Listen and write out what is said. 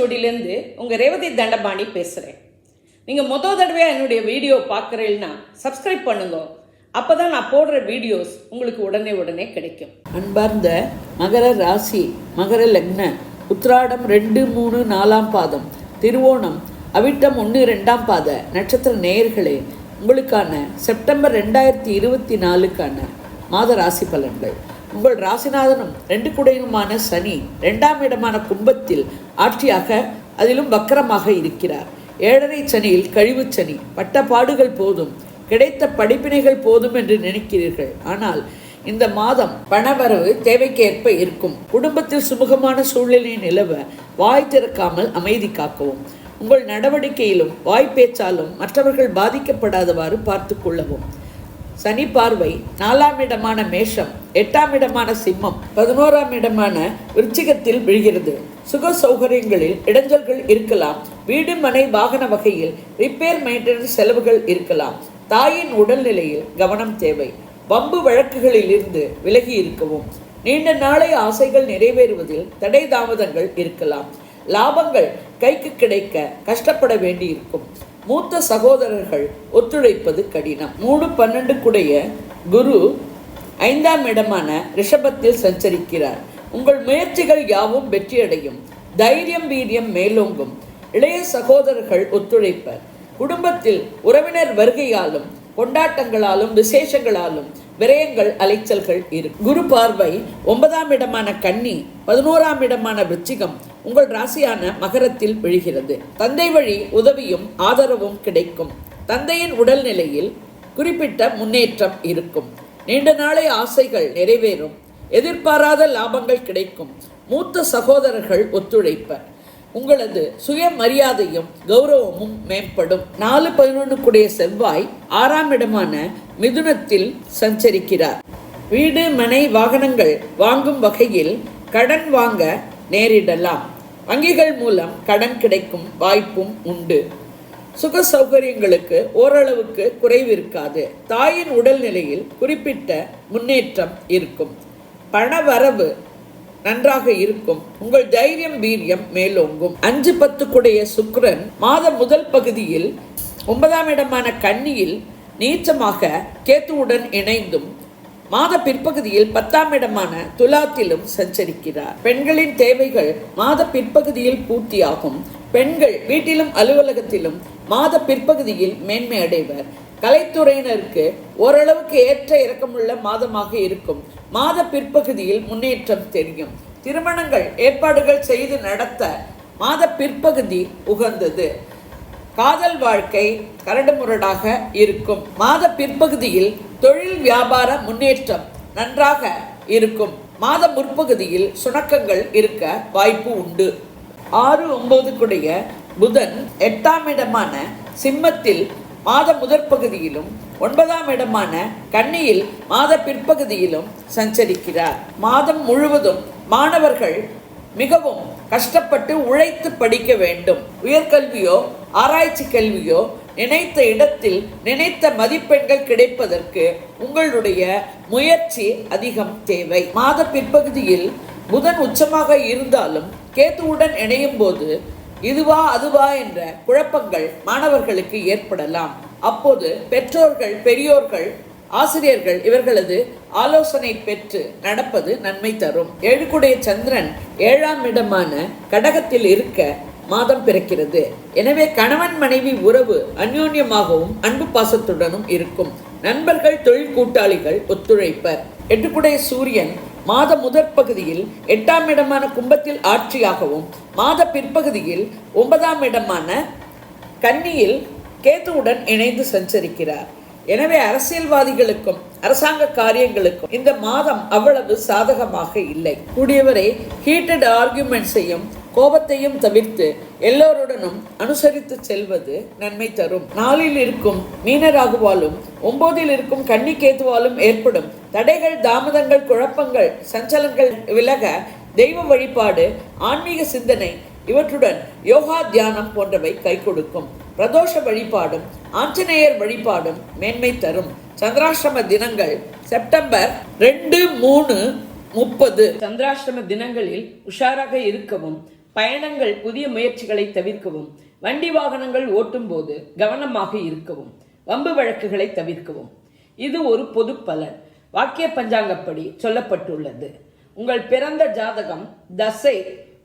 ஓலைச்சுவடியிலேருந்து உங்கள் ரேவதி தண்டபாணி பேசுகிறேன் நீங்கள் மொதல் தடவையாக என்னுடைய வீடியோ பார்க்குறீங்கன்னா சப்ஸ்கிரைப் பண்ணுங்க. அப்போ தான் நான் போடுற வீடியோஸ் உங்களுக்கு உடனே உடனே கிடைக்கும். அன்பார்ந்த மகர ராசி மகர லக்ன உத்ராடம் ரெண்டு மூணு நாலாம் பாதம் திருவோணம் அவிட்டம் ஒன்று ரெண்டாம் பாத நட்சத்திர நேயர்களே உங்களுக்கான செப்டம்பர் ரெண்டாயிரத்தி இருபத்தி நாலுக்கான மாத ராசி பலன்கள். உங்கள் ராசிநாதனும் ரெண்டு குடையுமான சனி ரெண்டாம் இடமான கும்பத்தில் ஆட்சியாக அதிலும் வக்கரமாக இருக்கிறார். ஏழரை சனியில் கழிவுச் சனி. பட்ட பாடுகள் போதும். கிடைத்த படிப்பினைகள் போதும் என்று நினைக்கிறீர்கள். ஆனால் இந்த மாதம் பணவரவு தேவைக்கேற்ப இருக்கும். குடும்பத்தில் சுமூகமான சூழ்நிலை நிலவ வாய் திறக்காமல் அமைதி காக்கவும். உங்கள் நடவடிக்கையிலும் வாய் பேச்சாலும் மற்றவர்கள் பாதிக்கப்படாதவாறு பார்த்து கொள்ளவும். சனி பார்வை நாலாம் இடமான மேஷம் எட்டாம் இடமான சிம்மம் பதினோராம் இடமான விருச்சிகத்தில் விழுகிறது. சுக சௌகரியங்களில் இடைஞ்சல்கள் இருக்கலாம். வீடு மனை வாகன வகையில் ரிப்பேர் மெயின்டெனன்ஸ் செலவுகள் இருக்கலாம். தாயின் உடல்நிலையில் கவனம் தேவை. வம்பு வழக்குகளில் இருந்து விலகி இருக்கவும். நீண்ட நாளை ஆசைகள் நிறைவேறுவதில் தடை தாமதங்கள் இருக்கலாம். லாபங்கள் கைக்கு கிடைக்க கஷ்டப்பட வேண்டியிருக்கும். மூத்த சகோதரர்கள் ஒத்துழைப்பது கடினம். மூணு பன்னெண்டுக்குடைய குரு ஐந்தாம் இடமான ரிஷபத்தில் சஞ்சரிக்கிறார். உங்கள் முயற்சிகள் யாவும் வெற்றியடையும். தைரியம் வீரியம் மேலோங்கும். இளைய சகோதரர்கள் ஒத்துழைப்பர். குடும்பத்தில் உறவினர் வருகையாலும் கொண்டாட்டங்களாலும் விசேஷங்களாலும் விரயங்கள் அலைச்சல்கள் இருக்கும் குரு பார்வை ஒன்பதாம் இடமான கன்னி பதினோராம் இடமான விருச்சிகம் உங்கள் ராசியான மகரத்தில் விழுகிறது. தந்தை வழி உதவியும் ஆதரவும் கிடைக்கும். தந்தையின் உடல்நிலையில் குறிப்பிட்ட முன்னேற்றம் இருக்கும். நீண்ட நாளை ஆசைகள் நிறைவேறும். எதிர்பாராத லாபங்கள் கிடைக்கும். மூத்த சகோதரர்கள் ஒத்துழைப்பர் உங்களது சுயமரியாதையும் கௌரவமும் மேம்படும். நாலு பதினொன்றுக்குடைய செவ்வாய் ஆறாம் இடமான மிதுனத்தில் சஞ்சரிக்கிறார். வீடு மனை வாகனங்கள் வாங்கும் வகையில் கடன் வாங்க நேரிடலாம். வங்கிகள் மூலம் கடன் கிடைக்கும் வாய்ப்பும் உண்டு. சுக சௌகரியங்களுக்கு ஓரளவுக்கு குறைவு இருக்காது. தாயின் உடல்நிலையில் குறிப்பிட்ட முன்னேற்றம் இருக்கும். பணவரவு நன்றாக இருக்கும். உங்கள் தைரியம் வீரியம் மேலோங்கும். அஞ்சு பத்துக்குடைய சுக்ரன் மாத முதல் பகுதியில் ஒன்பதாம் இடமான கன்னியில் நீச்சமாக கேத்துவுடன் இணைந்தும் மாத பிற்பகுதியில் பத்தாம் இடமான துலாத்திலும் சஞ்சரிக்கிறார். பெண்களின் தேவைகள் மாத பிற்பகுதியில் பூர்த்தியாகும். பெண்கள் வீட்டிலும் அலுவலகத்திலும் மாத பிற்பகுதியில் மேன்மை அடைவர். கலைத்துறையினருக்கு ஓரளவுக்கு ஏற்ற இறக்கமுள்ள மாதமாக இருக்கும். மாத பிற்பகுதியில் முன்னேற்றம் தெரியும். திருமணங்கள் ஏற்பாடுகள் செய்து நடத்த மாத பிற்பகுதி உகந்தது. காதல் வாழ்க்கை கரடுமுரடாக இருக்கும். மாத பிற்பகுதியில் தொழில் வியாபார முன்னேற்றம் நன்றாக இருக்கும். மாத முற்பகுதியில் சுணக்கங்கள் இருக்க வாய்ப்பு உண்டு. ஆறு ஒன்பதுக்குடைய புதன் எட்டாம் இடமான சிம்மத்தில் மாத முதற் பகுதியிலும் ஒன்பதாம் இடமான கன்னியில் மாத பிற்பகுதியிலும் சஞ்சரிக்கிறார். மாதம் முழுவதும் மாணவர்கள் மிகவும் கஷ்டப்பட்டு உழைத்து படிக்க வேண்டும். உயர்கல்வியோ ஆராய்ச்சி கல்வியோ நினைத்த இடத்தில் நினைத்த மதிப்பெண்கள் கிடைப்பதற்கு உங்களுடைய முயற்சி அதிகம் தேவை. மாத பிற்பகுதியில் புதன் உச்சமாக இருந்தாலும் கேத்துவுடன் இணையும் போது இதுவா அதுவா என்ற குழப்பங்கள் மாணவர்களுக்கு ஏற்படலாம். அப்போது பெற்றோர்கள் பெரியோர்கள் ஆசிரியர்கள் இவர்களது ஆலோசனை பெற்று நடப்பது நன்மை தரும். ஏழுக்குடைய சந்திரன் ஏழாம் இடமான கடகத்தில் இருக்க மாதம் பிறக்கிறது. எனவே கணவன் மனைவி உறவு அந்யோன்யமாகவும் அன்பு பாசத்துடனும் இருக்கும். நண்பர்கள் தொழில் கூட்டாளிகள் ஒத்துழைப்பர். எட்டுக்குடைய சூரியன் மாத முதற் பகுதியில் எட்டாம் இடமான கும்பத்தில் ஆட்சியாகவும் மாத பிற்பகுதியில் ஒன்பதாம் இடமான கன்னியில் கேத்துவுடன் இணைந்து சஞ்சரிக்கிறார். எனவே அரசியல்வாதிகளுக்கும் அரசாங்க காரியங்களுக்கும் இந்த மாதம் அவ்வளவு சாதகமாக இல்லை. கூடியவரை ஹீட்டட் ஆர்குமெண்ட்ஸையும் கோபத்தையும் தவிர்த்து எல்லோருடனும் அனுசரித்து செல்வது நன்மை தரும். நாளில் இருக்கும் மீனராகுவாலும் ஒன்பதில் இருக்கும் கன்னிக்கேதுவாலும் ஏற்படும் தடைகள் தாமதங்கள் குழப்பங்கள் சஞ்சலங்கள் விலக தெய்வ வழிபாடு ஆன்மீக சிந்தனை இவற்றுடன் யோகா தியானம் போன்றவை கை கொடுக்கும். பிரதோஷ வழிபாடும் ஆஞ்சநேயர் வழிபாடும் மேன்மை தரும். சந்திராஷ்டம தினங்கள் செப்டம்பர் ரெண்டு மூணு முப்பது. சந்திராஷ்டம தினங்களில் உஷாராக இருக்கவும் பயணங்கள் புதிய முயற்சிகளை தவிர்க்கவும் வண்டி வாகனங்கள் ஓட்டும் போது கவனமாக இருக்கவும் வம்பு வழக்குகளை தவிர்க்கவும். இது ஒரு பொது பலன். வாக்கிய பஞ்சாங்கப்படி சொல்லப்பட்டுள்ளது. உங்கள் பிறந்த ஜாதகம் தசை